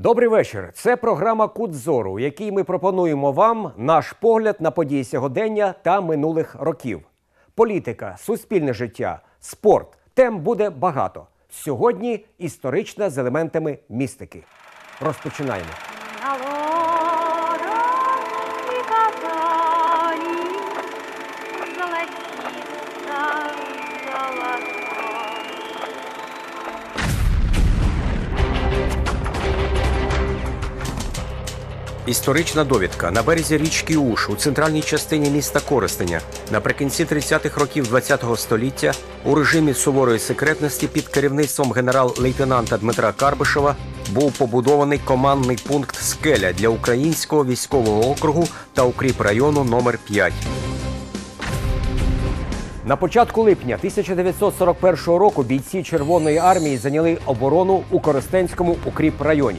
Добрий вечір. Це програма Кут зору, у якій ми пропонуємо вам наш погляд на події сьогодення та минулих років. Політика, суспільне життя, спорт. Тем буде багато. Сьогодні історична з елементами містики. Розпочинаємо. На Історична довідка на березі річки Уш у центральній частині міста Коростеня наприкінці 30-х років ХХ століття у режимі суворої секретності під керівництвом генерал-лейтенанта Дмитра Карбишева був побудований командний пункт Скеля для українського військового округу та укріп району номер 5 На початку липня 1941 року бійці Червоної армії зайняли оборону у Коростенському укріп районі.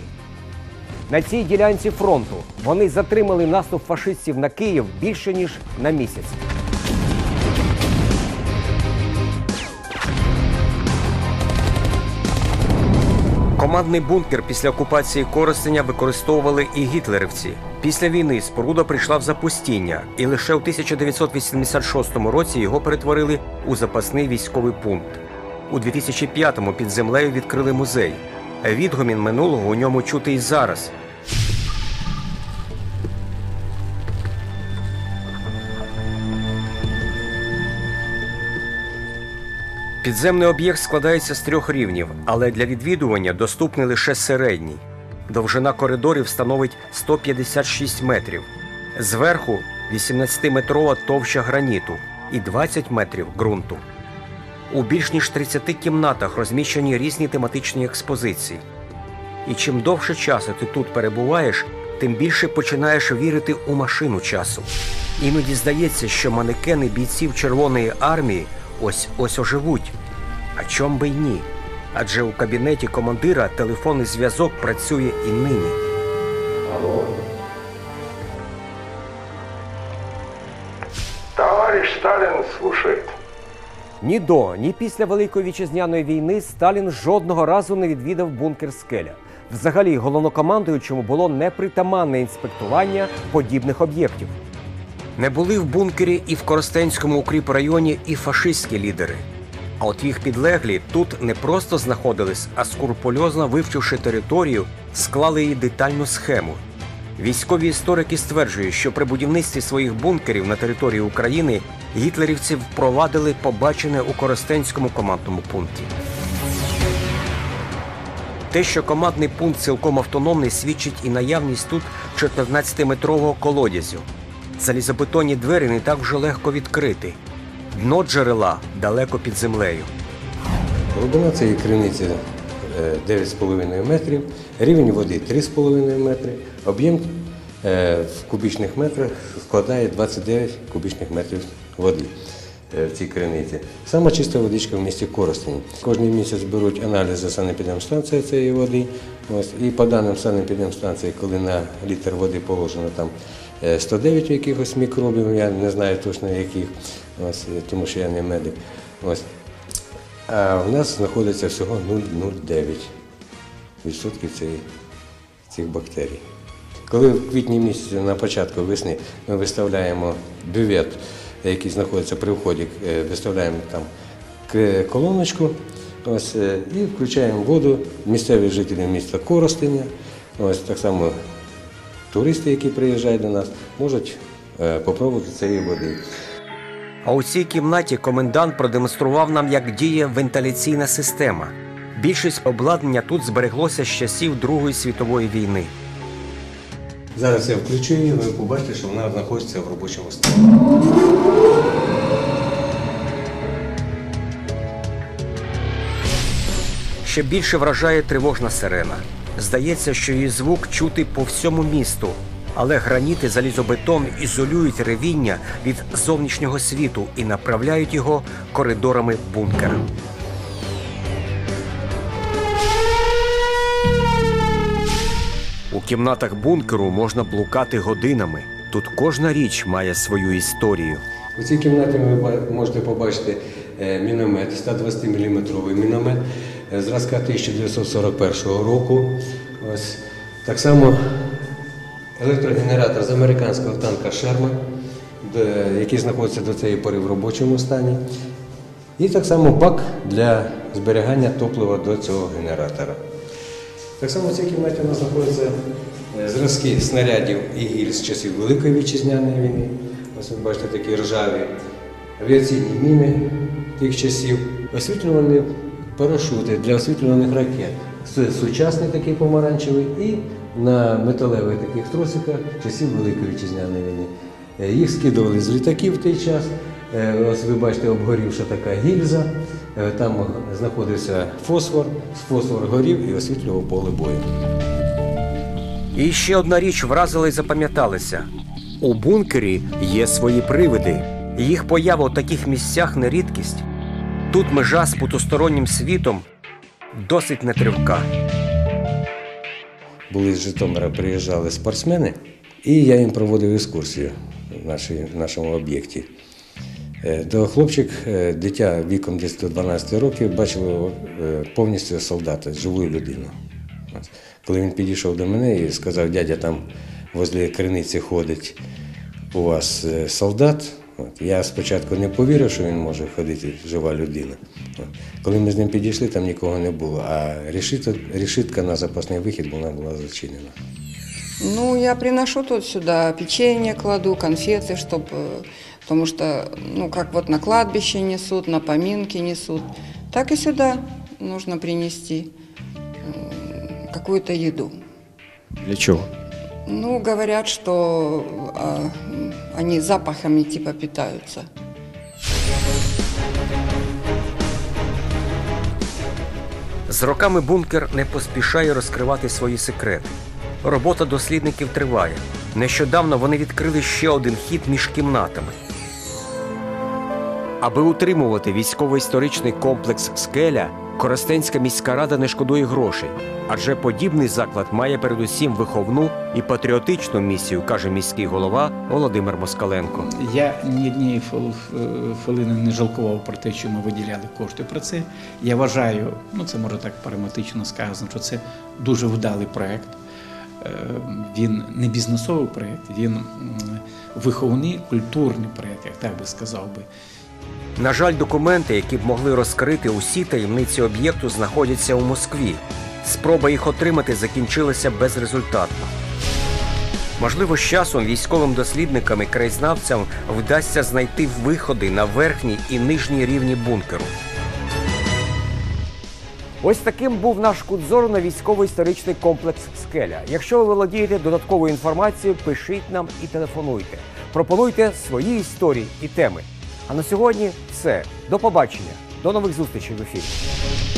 На цій ділянці фронту вони затримали наступ фашистів на Київ більше ніж на місяць. Командний бункер після окупації Коростеня використовували і гітлерівці. Після війни споруда прийшла в запустіння, і лише у 1986 році його перетворили у запасний військовий пункт. У 2005-му під землею відкрили музей. Відгомін минулого у ньому чути і зараз. Підземний об'єкт складається з трьох рівнів, але для відвідування доступний лише середній. Довжина коридорів становить 156 метрів. Зверху 18-метрова товща граніту і 20 метрів ґрунту. У більш ніж 30 кімнатах розміщені різні тематичні експозиції. І чим довше часу ти тут перебуваєш, тим більше починаєш вірити у машину часу. Іноді здається, що манекени бійців Червоної армії ось ось оживуть. А чом би й ні? Адже у кабінеті командира телефонний зв'язок працює і нині. Товарищ Сталин слушает. Ні до, ні після Великої вітчизняної війни Сталін жодного разу не відвідав бункер Скеля. Взагалі, головнокомандуючому було непритаманне інспектування подібних об'єктів. Не були в бункері і в Коростенському укріпрайоні і фашистські лідери. А от їх підлеглі тут не просто знаходились, а скрупульозно вивчивши територію, склали її детальну схему. Військові історики стверджують, що при будівництві своїх бункерів на території України гітлерівці впровадили побачене у Коростенському командному пункті. Те, що командний пункт цілком автономний, свідчить і наявність тут 14-метрового колодязю. Залізобетонні двері не так вже легко відкрити. Дно джерела далеко під землею. Глибина цієї криниці 9,5 метрів, рівень води 3,5 метри, об'єм е, в кубічних метрах складає 29 кубічних метрів води е, в цій криниці. Сама чиста водичка в місті Коростені. Кожен місяць беруть аналізи санепідемстанції цієї води. Ось, і по даним санепідемстанції, коли на літр води положено там е, 109 якихось мікробів, я не знаю точно яких, ось, е, тому що я не медик. Ось, а в нас знаходиться всього 0,09% відсотків цих бактерій. Коли в квітні місяці на початку весни ми виставляємо бювет, який знаходиться при вході, е, виставляємо там колоночку ось, е, і включаємо воду. Місцеві жителі міста Коростеня, ось так само туристи, які приїжджають до нас, можуть е, попробувати цієї води. А у цій кімнаті комендант продемонстрував нам, як діє вентиляційна система. Більшість обладнання тут збереглося з часів Другої світової війни. Зараз я включу її, ви побачите, що вона знаходиться в робочому стані. Ще більше вражає тривожна сирена. Здається, що її звук чути по всьому місту, але граніти залізобетон ізолюють ревіння від зовнішнього світу і направляють його коридорами бункера. У кімнатах бункеру можна блукати годинами. Тут кожна річ має свою історію. У цій кімнаті ви можете побачити е, міномет, 120 мм міномет е, зразка 1941 року. Ось Так само електрогенератор з американського танка Шерман, який знаходиться до цієї пори в робочому стані. І так само бак для зберігання топлива до цього генератора. Так само в цій кімнаті у нас знаходяться е, зразки снарядів і гіль з часів Великої вітчизняної війни. Ось ви бачите такі ржаві авіаційні міни тих часів, освітлювані парашути для освітлюваних ракет. Це сучасний такий помаранчевий і на металевих таких тросиках часів Великої вітчизняної війни. Е, Їх скидували з літаків в той час. Е, Ось ви бачите, обгорівша така гільза. Е, Там знаходився фосфор, фосфор горів і освітлював поле бою. І ще одна річ вразила і запам'яталася: у бункері є свої привиди. Їх поява у таких місцях не рідкість. Тут межа з потустороннім світом досить нетривка. були з Житомира, приїжджали спортсмени, і я їм проводив екскурсію в, нашій, в нашому об'єкті. Е, То хлопчик, е, дитя віком десь до 12 років, бачило е, повністю солдата, живу людину. Коли він підійшов до мене і сказав, дядя, там возле криниці ходить у вас е, солдат. От. Я спочатку не повірив, що він може ходити жива людина. От. Коли ми з ним підійшли, там нікого не було, а решітка, решітка на запасний вихід вона була зачинена. Ну, я приношу тут сюда печенье кладу, конфеты, чтобы, потому что, ну, как вот на кладбище несут, на поминки несут, так и сюда нужно принести м, какую-то еду. Для чого? Ну, говорят, что а, м, они запахами типа питаются. З роками бункер не поспішає розкривати свої секрети. Робота дослідників триває. Нещодавно вони відкрили ще один хід між кімнатами. Аби утримувати військово-історичний комплекс Скеля, Коростенська міська рада не шкодує грошей, адже подібний заклад має передусім виховну і патріотичну місію, каже міський голова Володимир Москаленко. Я ні однієї е, хвилини не жалкував про те, що ми виділяли кошти про це. Я вважаю, ну це може так параматично сказано, що це дуже вдалий проект. Е, Він не бізнесовий проект, він виховний культурний проект, як так би сказав би. На жаль, документи, які б могли розкрити усі таємниці об'єкту, знаходяться у Москві. Спроба їх отримати закінчилася безрезультатно. Можливо, з часом військовим дослідникам і краєзнавцям вдасться знайти виходи на верхній і нижній рівні бункеру. Ось таким був наш кут зору на військово-історичний комплекс Скеля. Якщо ви володієте додатковою інформацією, пишіть нам і телефонуйте. Пропонуйте свої історії і теми. А на сьогодні все. До побачення. До нових зустрічей в ефірі.